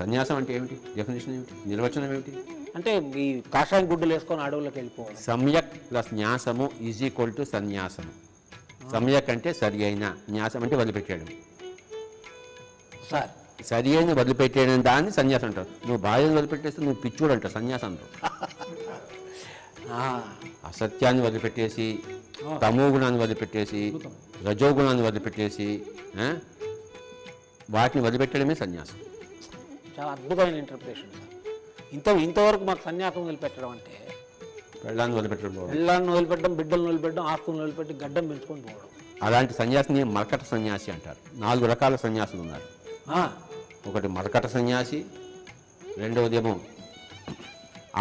సన్యాసం అంటే ఏమిటి? డెఫినేషన్ ఏమిటి? నిర్వచనం ఏమిటి? అంటే ఈ కాషాయం గుడ్డలు వేసుకొని అడవులకు వెళ్ళిపోవడం సమ్యక్ ప్లస్ న్యాసము ఈజ్ ఈక్వల్ టు సన్యాసము. సమ్యక్ అంటే సరి అయిన న్యాసం అంటే వదిలిపెట్టేయడం. సార్. సరి అయిన వదిలిపెట్టేయడం దాన్ని సన్యాసం అంటారు. నువ్వు భార్యను వదిలిపెట్టేస్తే నువ్వు పిచ్చోడు అంటావు సన్యాసం అసత్యాన్ని వదిలిపెట్టేసి తమో గుణాన్ని వదిలిపెట్టేసి రజో గుణాన్ని వదిలిపెట్టేసి? వాటిని వదిలిపెట్టడమే సన్యాసం. చాలా అద్భుతమైన ఇంటర్ప్రిటేషన్ సార్. ఇంత ఇంతవరకు మాకు సన్యాసం వదిలిపెట్టడం అంటే పెళ్ళాన్ని వదిలిపెట్టడం. పిల్లలను వదిలిపెట్టడం బిడ్డలను వదిలిపెట్టడం ఆస్తులను వదిలిపెట్టి గడ్డం పెంచుకొని పోవడం. అలాంటి సన్యాసిని మరకట సన్యాసి అంటారు. నాలుగు రకాల సన్యాసులు ఉన్నారు. ఒకటి మరకట సన్యాసి రెండవదేమో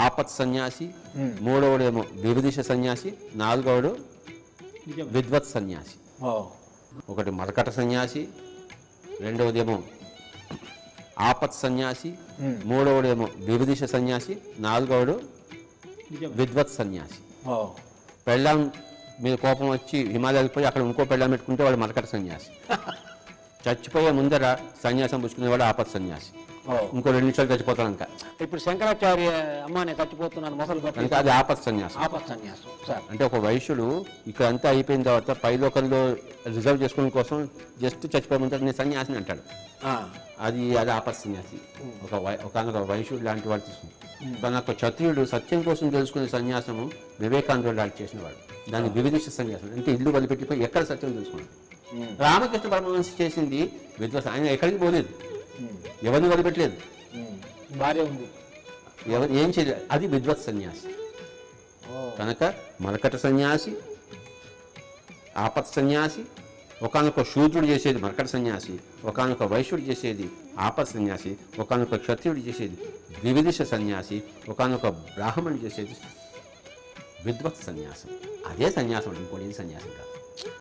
ఆపత్ సన్యాసి మూడవడేమో విభదిశ సన్యాసి నాలుగవడు విద్వత్ సన్యాసి. ఒకటి మరకట సన్యాసి రెండవదేమో ఆపత్ సన్యాసి మూడవడేమో విభదిశ సన్యాసి నాలుగవడు విద్వత్ సన్యాసి. పెళ్ళాం మీద కోపం వచ్చి హిమాలయాలకు పోయి అక్కడ ఇంకో పెళ్ళాం పెట్టుకుంటే వాడు మరకట సన్యాసి. చచ్చిపోయే ముందర సన్యాసం పుచ్చుకునేవాడు ఆపత్ సన్యాసి. ఇంకో రెండు నిమిషాలు చచ్చిపోతాడు ఇంకా. ఇప్పుడు శంకరాచార్య అమ్మ నేను చచ్చిపోతున్నాను మొసలు కనుక పట్టి అది ఆపత్ సన్యాసం. ఆపత్ సన్యాసం సార్. అంటే ఒక వైశ్యుడు ఇక్కడ అంతా అయిపోయిన తర్వాత పైలోకల్లో రిజర్వ్ చేసుకోవడం కోసం జస్ట్ చచ్చిపోయే ముందర నేను సన్యాసిని అంటాడు. ఆ, అది అది ఆపత్ సన్యాసి. ఒక వై ఒక వైశ్యుడు లాంటి వాడు తీసుకుంది కానీ ఒక క్షత్రియుడు సత్యం కోసం తెలుసుకునే సన్యాసము వివేకానందుడు లాంటి చేసిన వాడు దాన్ని వివిధిష సన్యాసం. అంటే ఇల్లు వదిలిపెట్టిపోయి ఎక్కడ సత్యం తెలుసుకున్నాడు? రామకృష్ణ పరమహంస చేసింది విద్వస్ ఆయన ఎక్కడికి పోలేదు. ఎవరిని వదిలిపెట్టలేదు. భార్య ఉంది. ఎవరు ఏం చేయలేదు అది విద్వత్ సన్యాసి. కనుక మరకట సన్యాసి ఆపత్ సన్యాసి ఒకనొక శూద్రుడు చేసేది మరకట సన్యాసి ఒకనొక వైశ్యుడు చేసేది ఆపత్ సన్యాసి ఒకనొక క్షత్రియుడు చేసేది ద్వివిధిష సన్యాసి ఒకనొక బ్రాహ్మణుడు చేసేది విద్వత్ సన్యాసం. అదే సన్యాసం ఇంకోటి సన్యాసం కాదు.